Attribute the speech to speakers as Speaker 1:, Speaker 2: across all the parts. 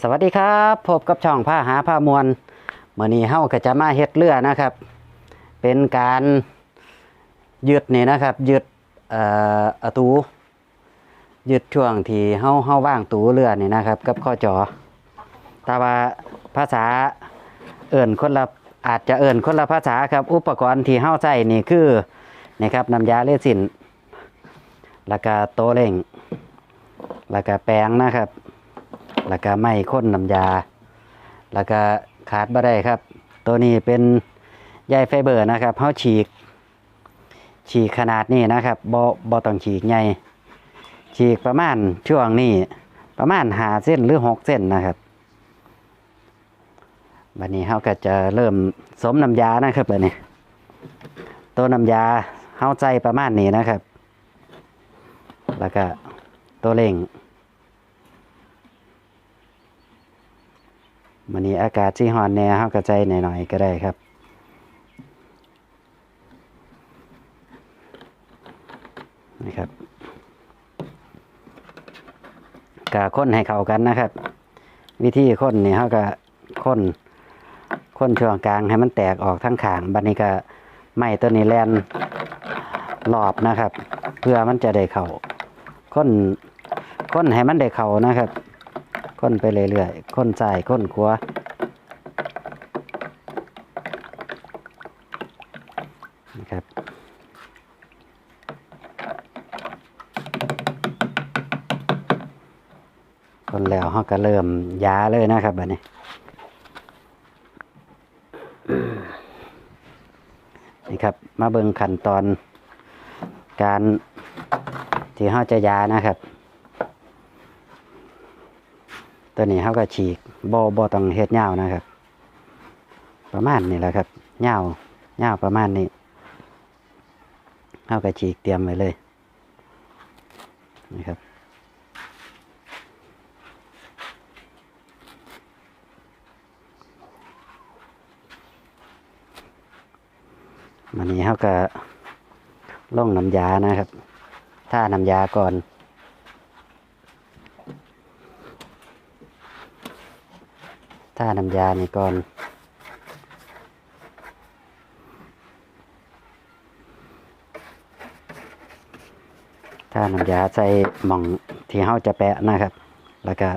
Speaker 1: สวัสดีครับพบกับช่องผ้าหาผ้ามวลเมื่อนี้เฮาก็จะมาเฮ็ดเรือนะครับ เป็นการยึดนี่นะครับยึดเอ่อตูยึดช่วงที่เฮาเฮาว่างตูเรือนี่นะครับ กับข้อจอแต่ว่าภาษาเอิ่นคนละอาจจะเอิ่นคนละภาษาครับ อุปกรณ์ที่เฮาใช้นี่คือนี่ครับน้ำยาเลสินแล้วก็โตเร่งแล้วก็แป้งนะครับ แล้วก็ไม่ข้นน้ำยา แล้วก็ขาดบ่ได้ครับ ตัวนี้เป็นใยไฟเบอร์นะครับเขาฉีก ฉีกขนาดนี้นะครับบ่บ่ต้องฉีกใหญ่ฉีกประมาณช่วงนี้ประมาณหาเส้นหรือหกเส้นนะครับบัดนี้เขาก็จะเริ่มสมน้ำยานะครับบัดนี้ ตัวน้ำยาเขาใจประมาณนี้นะครับ แล้วก็ตัวเร่ง วันนี้อากาศที่ฮอนแน่เฮากระใจหน่อยๆก็ได้ครับนี่ครับกะค้นให้เข้ากันนะครับ วิธีค้นนี่เฮาก็ค้นค้นช่วงกลางให้มันแตกออกทั้งขางบัดนี้ก็ไม้ตัวนี้แลนรอบนะครับ เพื่อมันจะได้เข้าค้นค้นให้มันได้เข้านะครับ ค้นไปเรื่อยๆค้นใส่ค้นขวานะครับคนแล้วเขาก็เริ่มยาเลยนะครับแบัดนี้นี่ครับ มาเบิ่งขั้นตอนการที่เขาจะยานะครับ ตัวนี้เขาก็ฉีกบอบต้องเฮ็ดยาวนะครับ ประมาณนี้แหละครับยาวยาวประมาณนี้เขาก็ฉีกเตรียมไว้เลยนะครับวันนี้เขาก็ล่องน้ำยานะครับท่าน้ำยาก่อน ถ้าน้ำยานี่ก่อนถ้าน้ำยาใส่หม่องที่เฮาจะแปะนะครับ แล้วก็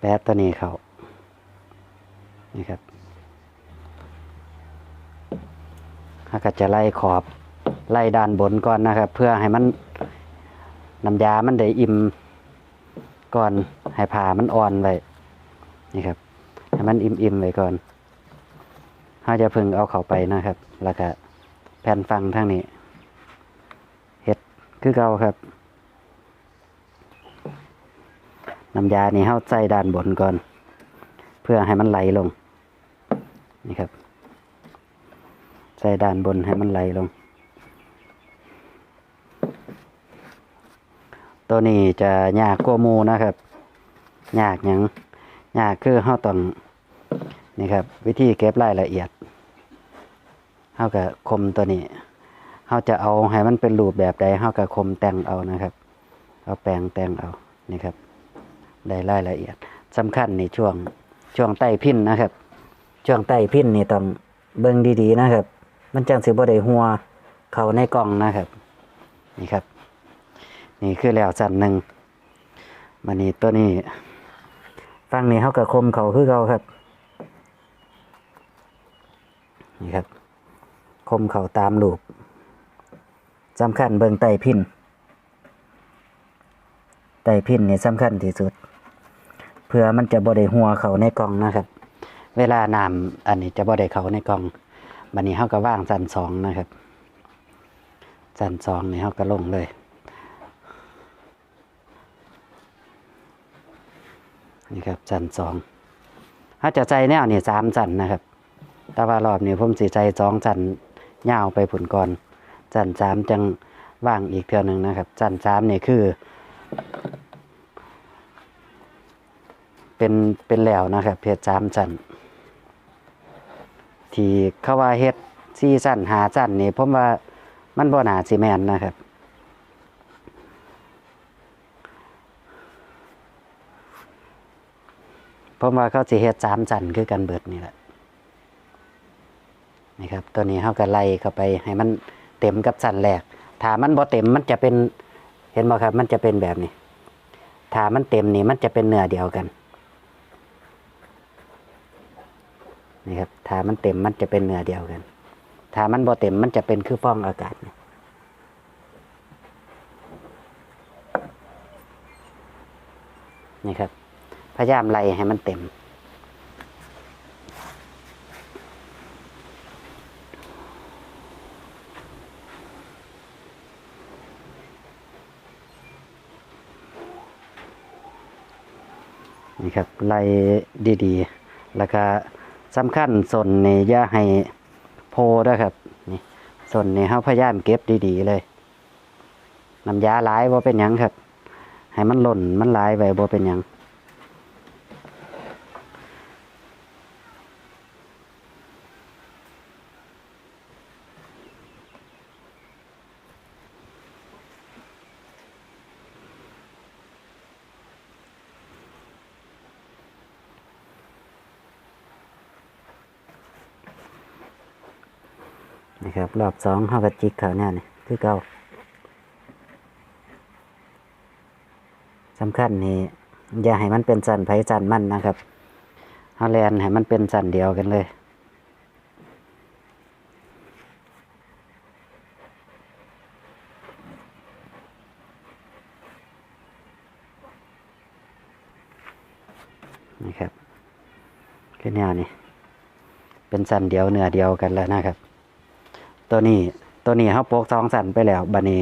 Speaker 1: แปะตัวนี้เขานี่ครับเขาก็จะไล่ขอบไล่ด้านบนก่อนนะครับ เพื่อให้มันน้ำยามันได้อิ่ม ก่อนให้ผ่ามันอ่อนไว้นี่ครับให้มันอิ่มๆไว้ก่อนเราจะพึ่งเอาเข้าไปนะครับ แล้วก็แผ่นฟังทางนี้เห็ดคือเก่าครับน้ำยานี่เข้าใส่ด้านบนก่อน เพื่อให้มันไหลลง นี่ครับ ใส่ด้านบนให้มันไหลลง ตัวนี้จะยากกว่ามูนะครับ ยากยังยากคือเฮาต้องนี่ครับ วิธีเก็บรายละเอียดเฮากับคมตัวนี้เฮาจะเอาให้มันเป็นรูปแบบใดเฮากับคมแต่งเอานะครับ เอาแปรงแต่งเอานี่ครับ ได้รายละเอียดสำคัญในช่วงช่วงใต้พินนะครับ ช่วงใต้พินนี่ต้องเบิ่งดีๆนะครับ มันจังสิบ่ได้หัวเข้าในกล่องนะครับ นี่ครับ นี่คือแล้วสันหนึ่งมันนี่ตัวนี้ฟังนี้เขากับคมเขาคือเขาครับ นี่ครับ คมเขาตามลูกสำคัญเบิงไตพินไตพินนี่สำคัญที่สุด เพื่อมันจะบ่ได้หัวเขาในกล่องนะครับ เวลานำอันนี้จะบ่ได้เขาในกล่องมันนี้เขาก็ว่างสันสองนะครับสันสองนี่เขาก็ลงเลย นี่ครับจันสองถ้าจะใจแนวนี่ยสามจันนะครับ แต่ว่ารอบนี้ผมสีใจสองจันยาวไปผุนก่อน จันสามจังว่างอีกเท่านึงนะครับ จันสามเนี่ยคือ เป็นเป็นแล้วนะครับเพจสามจันที่เขาว่าเฮ็ดสี่จันหาจันนี่ผมว่ามันบ่หนาซีแมนนะครับ ผมว่าเขาสิเฮ็ดสามสันคือกันเบิดนี่แหละนี่ครับตัวนี้เขาก็ไล่เข้าไปให้มันเต็มกับสันแรกถ้ามันบ่เต็มมันจะเป็นเห็นบ่ครับ มันจะเป็นแบบนี้ถ้ามันเต็มนี่มันจะเป็นเนื้อเดียวกันนี่ครับถ้ามันเต็มมันจะเป็นเนื้อเดียวกันถ้ามันบ่เต็มมันจะเป็นคือฟองอากาศนี่นี่ครับ ยายามไล่ให้มันเต็ม นี่ครับไล่ดีๆ แล้วก็สำคัญส่วนนี่อย่าให้โพด้วยครับ นี่ส่วนนี่เขาพยายามเก็บดีๆเลยน้ำยาหลายว่าเป็นยังครับ ให้มันหล่นมันหลายไว้บ่เป็นยัง นะครับ รอบสองเขาก็จิกเขาเนี่ยนี่คือเก่าสำคัญนี่อย่าให้มันเป็นสันไผสันมันนะครับเขาแลนให้มันเป็นสันเดียวกันเลยนี่ครับคือแนวนี้เป็นสันเดียวเนื้อเดียวกันแล้วนะครับ ตัวนี้ตัวนี้เขาโปกสองสันไปแล้วบันนี้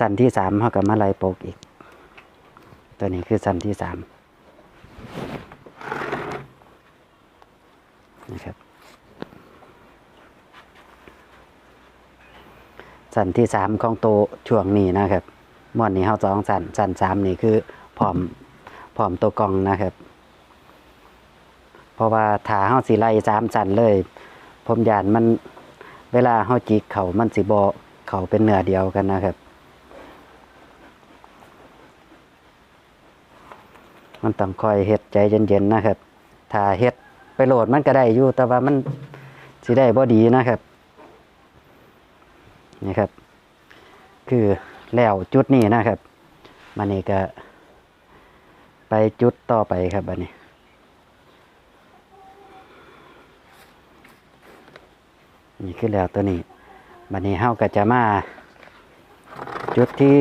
Speaker 1: สันที่สามเขากับมาไล่โปกอีก ตัวนี้คือสันที่สามนะครับสันที่สามของตัวช่วงนี้นะครับม้วนนี้เขาสองสันสันสามนี่คือพร้อมพร้อมตัวกองนะครับ เพราะว่าถาเฮาสิไล่สามสันเลย ผมยานมัน เวลาเฮาจิกเขามันสิบ่เขาเป็นเนื้อเดียวกันนะครับ มันต้องคอยเฮ็ดใจเย็นๆนะครับ ถ้าเฮ็ดไปโหลดมันก็ได้อยู่ แต่ว่ามันสิได้บ่ดีนะครับ นี่ครับ คือแล้วจุดนี้นะครับมันนี่ก็ ไปจุดต่อไปครับบัดนี้ นี่คือแล้วตัวนี้บัดนี้เฮาก็จะมา จุดที่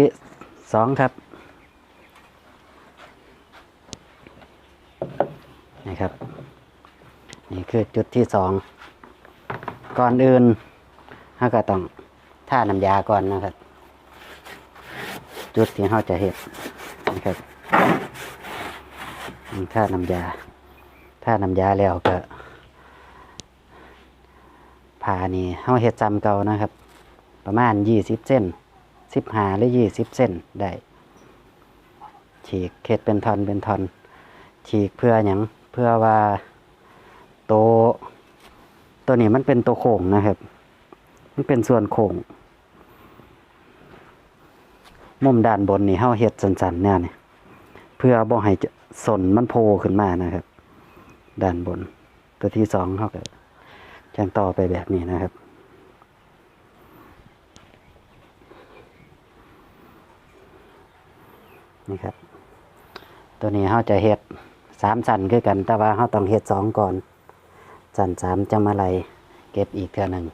Speaker 1: สองครับนี่ครับ นี่คือจุดที่สองก่อนอื่นเฮาก็ต้องท่าน้ำยาก่อนนะครับ จุดที่เฮาจะเห็ดนะครับท่าน้ำยาท่าน้ำยาแล้วก็ นี่เฮาเฮ็ดจำเก่านะครับ ประมาณยี่สิบเส้นสิบหาหรือยี่สิบเส้นได้ฉีกเฮ็ดเป็นทอนเป็นทอนฉีกเพื่ออย่างเพื่อว่าโตวตัวนี้มันเป็นตัวโค้งนะครับ มันเป็นส่วนโค้งมุมด้านบนนี่เฮาเฮ็ดสันๆแนวนี่เพื่อบ่ให้สนมันโผล่ขึ้นมานะครับ ด้านบน ตัวที่สองเฮาก็ จังต่อไปแบบนี้นะครับ นี่ครับ ตัวนี้เขาจะเฮ็ดสามสันคือกัน แต่ว่าเขาต้องเฮ็ดสองก่อน สันสามจะมาไล่เก็บอีกเท่าหนึ่ง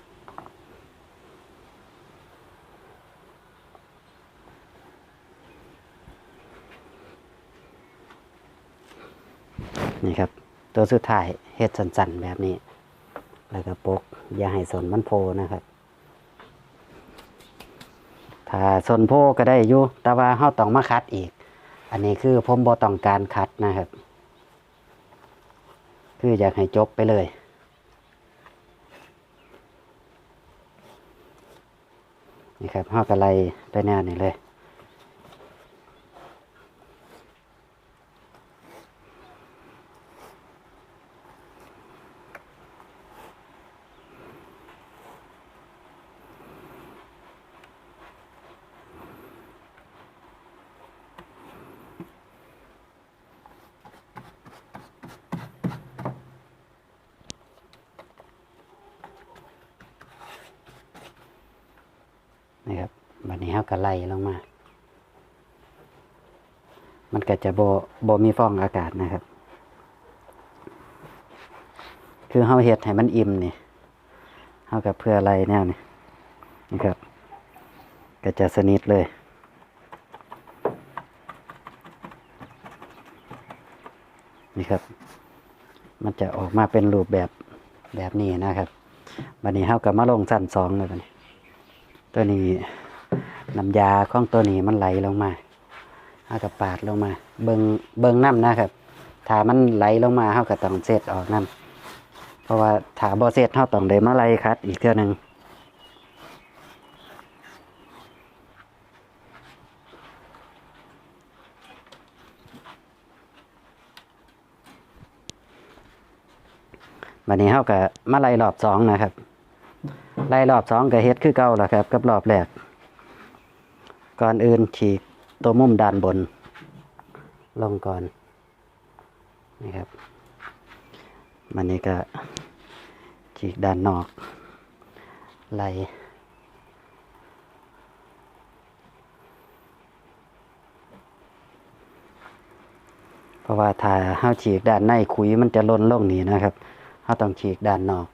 Speaker 1: นี่ครับ ตัวสุดท้ายเฮ็ดสันๆแบบนี้ แล้วก็ปก อย่าให้สนมันโพนะครับ ถ้าสนโพก็ได้อยู่แต่ว่าเราต้องมาคัดอีก อันนี้คือผมบ่ต้องการคัดนะครับ คืออยากให้จบไปเลยนี่ครับเราก็ไล่ไปแนวนี้เลย ก็จะโบโบมีฟองอากาศนะครับ คือเฮาเฮ็ดให้มันอิ่มนี่เฮากับเพื่ออะไรแนวนี่นี่ครับ ก็จะสนิทเลยนี่ครับ มันจะออกมาเป็นรูปแบบแบบนี้นะครับบันนี้เฮากับมาลงสั้นสองเลยบัดนี้ ตัวนี้น้ำยาของตัวนี้มันไหลลงมา เฮากับปาดลงมา เบิงเบิงน้ำนะครับถ้ามันไหลลงมาเฮาก็ต้องเซตออกน้ำเพราะว่าถ้าบ่เซตเฮาต้องได้มาไล่คัดอีกเทื่อหนึงวันนี้เฮาก็มาไล่รอบสองนะครับ ไล่รอบสองก็เฮ็ดคือเก่าล่ะครับ กับรอบแรก ก่อนอื่นฉีก ตัวมุมด้านบน ลงก่อนนี่ครับวันนี้ก็ฉีกด้านนอกไหลเพราะว่าถ้าเฮาฉีกด้านในขุยมันจะล้นลงนี่นะครับเฮาต้องฉีกด้านนอก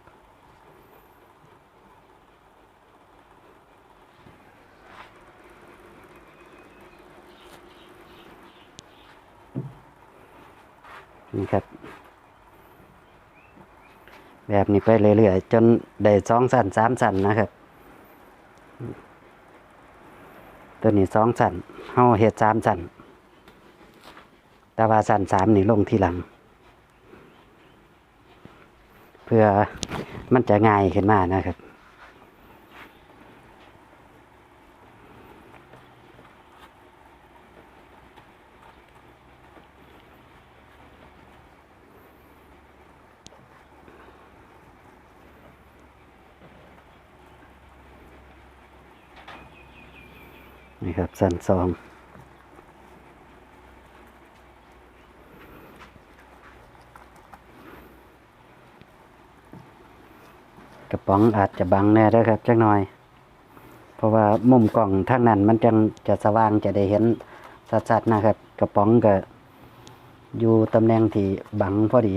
Speaker 1: นี่ครับ แบบนี้ไปเรื่อยๆจนได้สองสันสามสันนะครับ ตัวนี้สองสันเฮาเฮ็ดสามสันแต่ว่าสันสามนี่ลงทีหลัง เพื่อมันจะง่ายขึ้นมานะครับ นี่ครับ สันสอง กระป๋องอาจจะบังแน่ด้วยครับจักหน่อย เพราะว่ามุมกล่องทางนั้นมันจังจะสว่างจะได้เห็นชัดๆนะครับ กระป๋องก็อยู่ตำแหน่งที่บังพอดี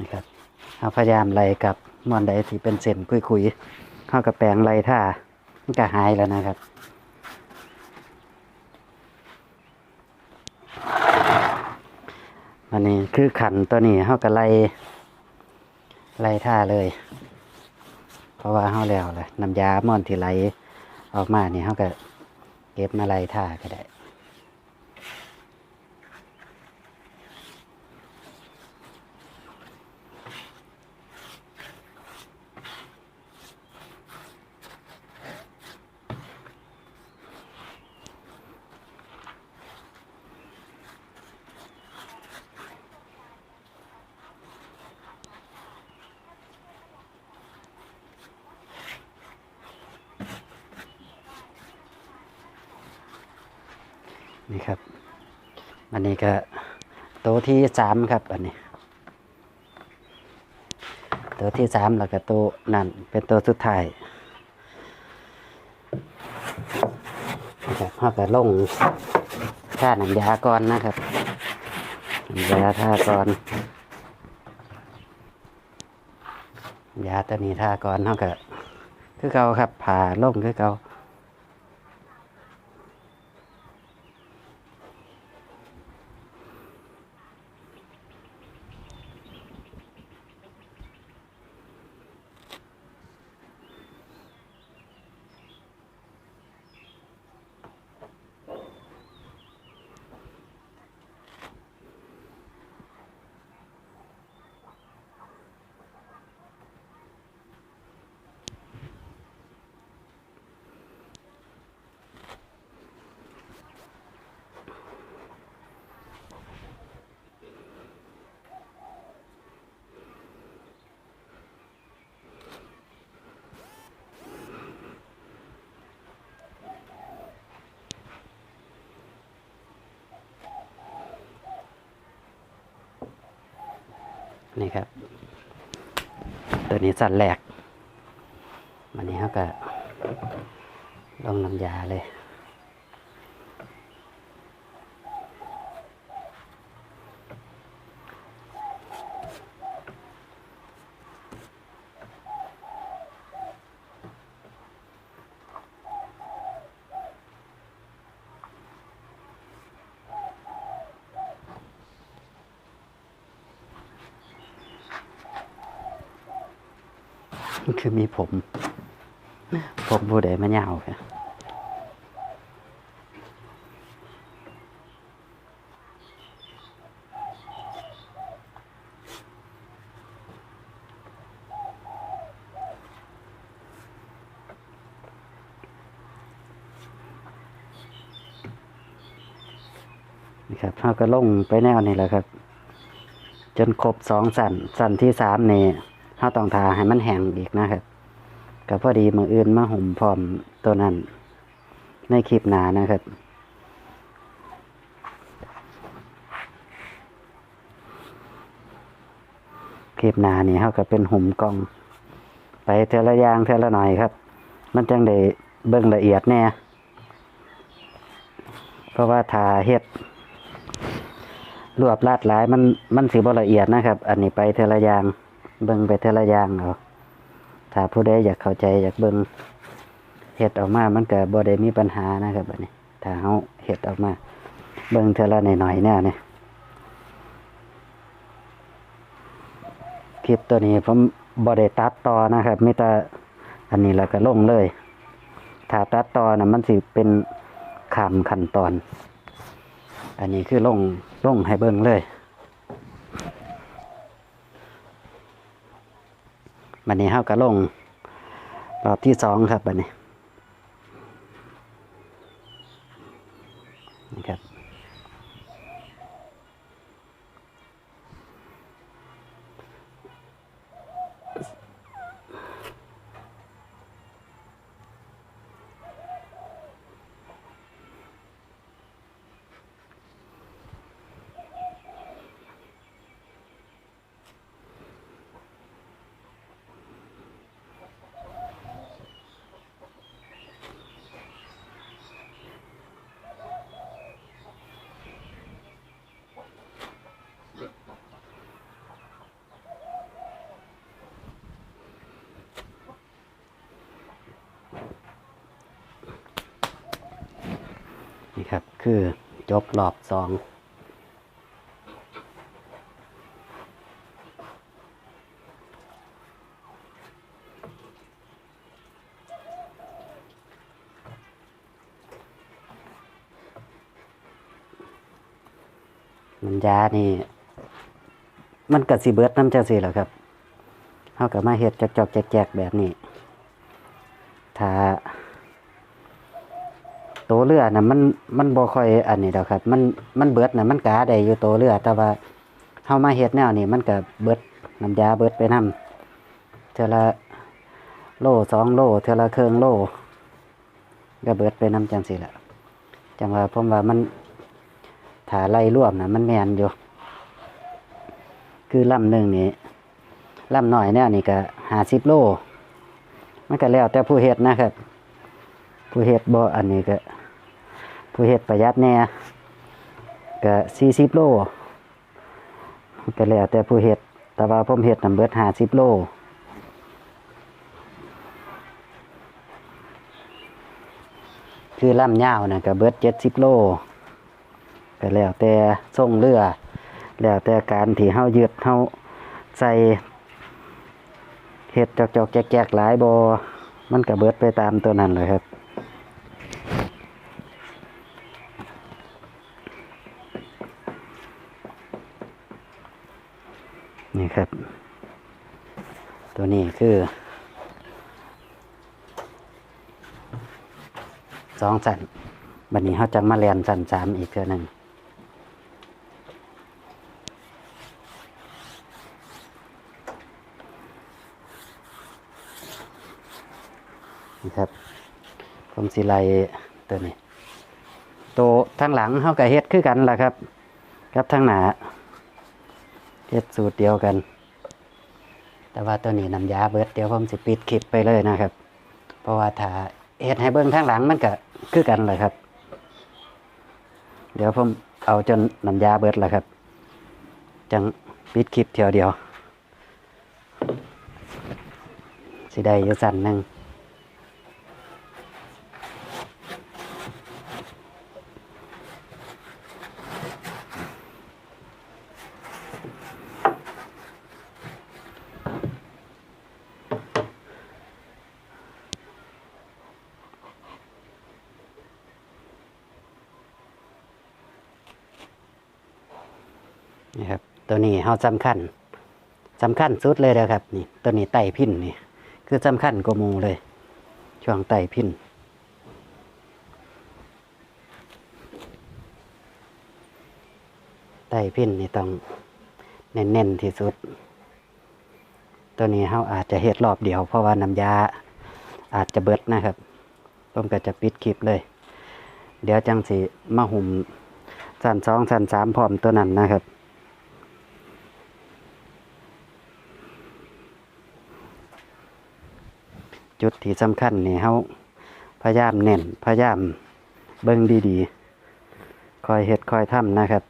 Speaker 1: นะครับเอาพยายามไล่กับมวนใดที่เป็นเส้นคุยๆเข้ากับแปลงไล่ท่ามันก็หายแล้วนะครับอันนี้คือขันตัวนี้เขาก็ไล่ไล่ท่าเลย เพราะว่าเขาแล้วแหละน้ำยาม่อนที่ไหลออกมานี่เขาก็เก็บมาไล่ท่าก็ได้ นี่ครับ อันนี้ก็โต๊ะที่สามครับ อันนี้ต๊ะที่สามแล้วก็ต๊ะนั่นเป็นต๊ะสุดท้ายนะครับเราก็ลงท่าหนังยาก่อนนะครับหนังยาท่าก่อนยาตัวนี้ท่าก่อนเขาก็คือเก่าครับผ่าลงคือเก่า น นี่ครับ ตัวนี้สั่นแหลกวันนี้เขาก็ลงน้ำยาเลย คือมีผม ผมผู้ใดมายาวค่ะนี่ครับเขาก็ลงไปแนวนี้แหละครับ จนครบสองสันสันที่สามนี่ เขาต้องทาให้มันแห้งอีกนะครับก็พอดีมืออื่นมาห่มพร้อมตัวนั้น ในคลิปหนานะครับคลิปหนานี่เขาก็เป็นห่มกล่อง ไปเทละอย่างเทละหน่อยครับ มันจังได้เบิ่งละเอียดแน่เพราะว่าทาเฮ็ดรวบลาดหลายมันมันสิบ่ละเอียดนะครับ อันนี้ไปเทละอย่าง เบิ่งไปเทละอย่างเอาถ้าผู้ใดอยากเข้าใจอยากเบิ่งเฮ็ดออกมา มันก็บ่ได้มีปัญหานะครับอันนี้ถ้าเฮาเฮ็ดออกมา เบิ่งเทละหน่อยๆแน่เนี่ยคลิปตัวนี้ผมบ่ได้ตัดต่อนะครับมีแต่อันนี้แล้วก็ลงเลย ถ้าตัดต่อน่ะมันสิเป็นขามขั้นตอน อันนี้คือลงลงให้เบิ่งเลย บันนี้เฮาก็ลงรอบที่สองครับบันนี้นะครับ คือจบรอบสองมันยานี่ มันกัสิเบิดน้ำเจังสิแหละครับเขากับมาเห็ดจอกๆแจกๆแบบนี้ถ้า ตัวเรือนะมันมันบ่ค่อยอันนี้ดอกครับ มันมันเบิดนะมันกาได้อยู่ตัวเรือ แต่ว่าเฮามาเฮ็ดแนวนี้มันก็เบิดน้ำยาเบิดไปนํเทื่อละโลสองโลเทื่อละเครื่องโลก็เบิดไปนํจังซี่แหละจังว่าผมว่ามันถ้าไล่รวมนะมันแม่นอยู่ คือลำหนึ่งนี่ลำหน่อยเนี่ยนี่ก็50โลมันก็แล้วแต่ผู้เฮ็ดนะครับ ผู้เฮ็ดบ่อันนี้ก็ ผู้เฮ็ดประหยัดแน่ก็สี่สิบโลก็แล้วแต่ผู้เฮ็ดแต่ว่าผมเฮ็ดนำเบิดห้าสิบโลคือล่ำยาวนะก็เบิดเจ็ดสิบโลก็แล้วแต่ส่งเรือ แล้วแต่การที่เฮายึดเฮาใส่เฮ็ดจอกๆแจกๆหลายบ่มันก็เบิดไปตามตัวนั้นเลยครับ นี่ครับ ตัวนี้คือสองสันบันนี้เขาจะมาเรียนสันสามอีกเท่านึงนี่ครับผมสิไลตัวนี้ตัวทั้งหลังเขากับเฮ็ดคือกันล่ะครับกับทั้งหนาเฮ็ดสูตรเดียวกัน แต่ว่าตัวนี้น้ำยาเบิดเดี๋ยวผมสิปิดคลิปไปเลยนะครับ เพราะว่าถ้าเห็ดให้เบิ้งทางหลังมันก็คือกันเลยครับ เดี๋ยวผมเอาจนน้ำยาเบิดแล้วครับ จังปิดคลิปเทียวเดียว สิได้อยู่สั่นหนึ่ง นี่ครับตัวนี้เฮาสำคัญสำคัญสุดเลยนะครับนี่ตัวนี้ไต่พินนี่คือสำคัญกว่ามูเลย ช่วงไต่พินไต่พินนี่ต้องเน้นๆที่สุด ตัวนี้เฮาอาจจะเฮ็ดรอบเดียว เพราะว่าน้ำยาอาจจะเบิดนะครับผมก็จะปิดคลิปเลย เดี๋ยวจังสิมาหุ่มสันสองสันสามพร้อมตัวนั้นนะครับ จุดที่สำคัญนี่เขาพยายามเน้นพยายามเบิ่งดีๆ คอยเฮ็ดคอยทำนะครับ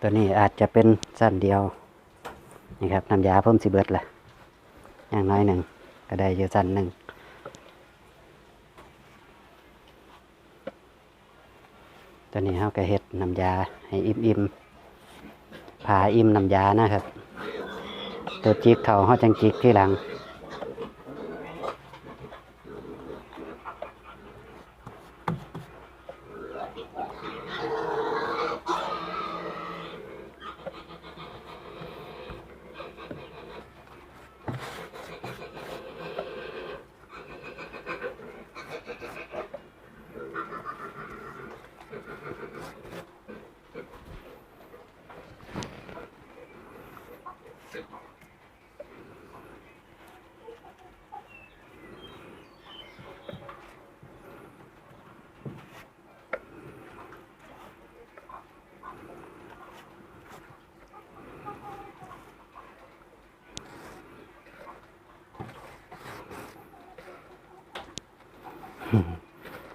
Speaker 1: ตัวนี้อาจจะเป็นสั้นเดียวนี่ครับน้ำยาเพิ่มสิเบิดแหละอย่างน้อยหนึ่งก็ได้อยู่สั้นหนึ่ง ตัวนี้เขาก็เฮ็ดน้ำยาให้อิ่มอิ่มๆผ่าอิ่มน้ำยานะครับ ตัวจิกเขาเขาจังจิกที่หลัง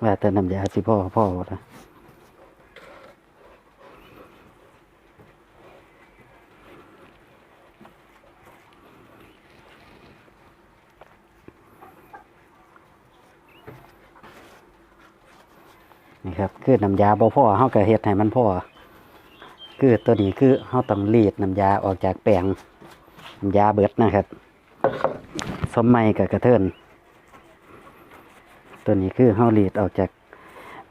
Speaker 1: ว่าแต่น้ำยาสิพ่อพ่อนะนี่ครับคือน้ำยาบ่พ่อเฮาก็เฮ็ดให้มันพ่อคือตัวนี้คือเฮาต้องรีดน้ำยาออกจากแปลงน้ำยาเบิดนะครับ สมไมัยกับกระเทิน ตัวนี้คือเฮารีดออกจาก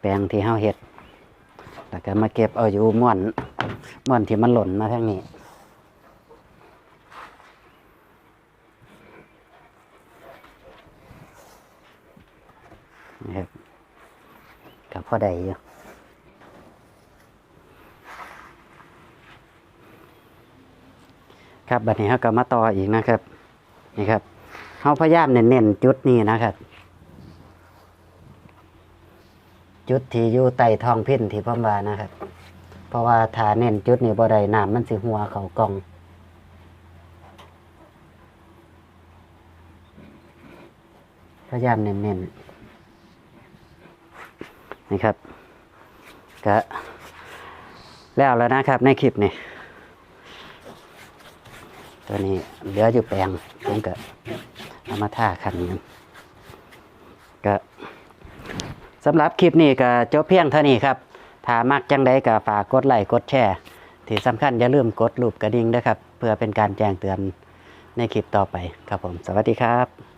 Speaker 1: แปลงที่เฮาเฮ็ดแล้วก็มาเก็บเอาอยู่ม่วนม่วนที่มันหล่นมาทางนี้นะครับกับพ่อใดอยู่ครับบัดนี้เราก็มาต่ออีกนะครับ นี่ครับเราพยายามเน้นๆจุดนี้นะครับ จุดที่อยู่ใต้ท้องพิ้นที่พ่อมว่านะครับ เพราะว่าถ้าเน้นจุดนี้บ่ได้น้ำมันสิหัวเขากล่องพยายามเน้นๆนี่ครับก็แล้วแล้วนะครับ ในคลิปนี้ตัวนี้เหลืออยู่แปลงผมก็เอามาท่าคันนึงก็ สำหรับคลิปนี้ก็จบเพียงเท่านี้ครับถ้ามักจังใดก็ฝากกดไลค์กดแชร์ที่สำคัญอย่าลืมกดรูปกระดิ่งด้วยครับ เพื่อเป็นการแจ้งเตือนในคลิปต่อไปครับผม สวัสดีครับ